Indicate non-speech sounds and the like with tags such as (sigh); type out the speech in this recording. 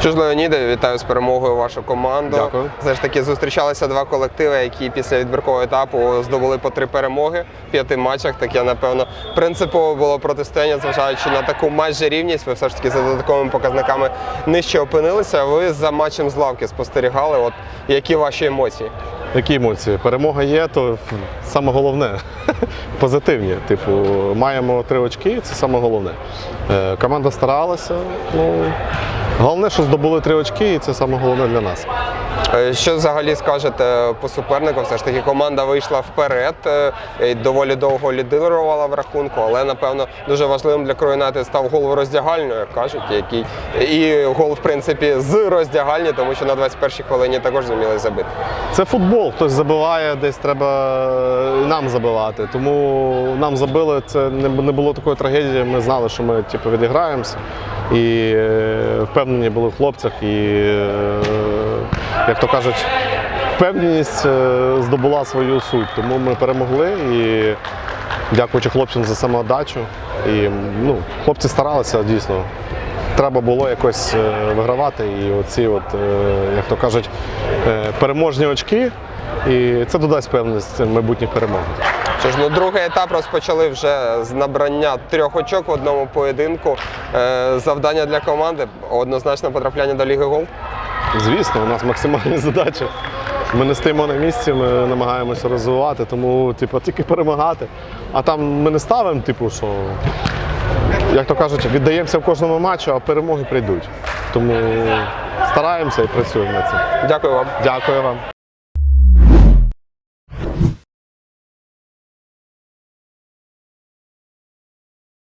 Що ж, Леоніде, вітаю з перемогою вашу команду. Дякую. Все ж таки зустрічалися два колективи, які після відбіркового етапу здобули по три перемоги в п'яти матчах. Таке, напевно, принципово було протистояння, зважаючи на таку майже рівність. Ви все ж таки за додатковими показниками нижче опинилися. Ви за матчем з лавки спостерігали. От які ваші емоції? Які емоції? Перемога є, то саме головне (laughs) позитивні. Типу, маємо три очки, це саме головне. Е, Команда старалася. Ну, головне, що здобули три очки, і це саме головне для нас. Е, Що взагалі скажете по супернику? Все ж таки команда вийшла вперед, е, доволі довго лідирувала в рахунку, але напевно дуже важливим для Кроюнати став гол в роздягальню, як кажуть, який і гол, в принципі, з роздягальні, тому що на 21-й хвилині також зуміли забити. Це футбол, хтось забиває, десь треба нам забивати. Тому нам забили, це не було такої трагедії. Ми знали, що ми типу, відіграємося. І е, впевнені були в хлопцях. І, е, як то кажуть, впевненість е, здобула свою суть. Тому ми перемогли і дякуючи хлопцям за самоотдачу. І ну, хлопці старалися дійсно. Треба було якось е, вигравати. І оці, от, як то кажуть, переможні очки. І це додасть впевненість майбутніх перемог. Що ж, ну другий етап розпочали вже з набрання трьох очок в одному поєдинку. Е, Завдання для команди однозначно потрапляння до ліги гол. Звісно, у нас максимальні задачі. Ми не стоїмо на місці, ми намагаємося розвивати, тому типу, тільки перемагати. А там ми не ставимо, типу, що, як то кажуть, віддаємося в кожному матчу, а перемоги прийдуть. Тому стараємося і працюємо над цим. Дякую вам. Дякую вам.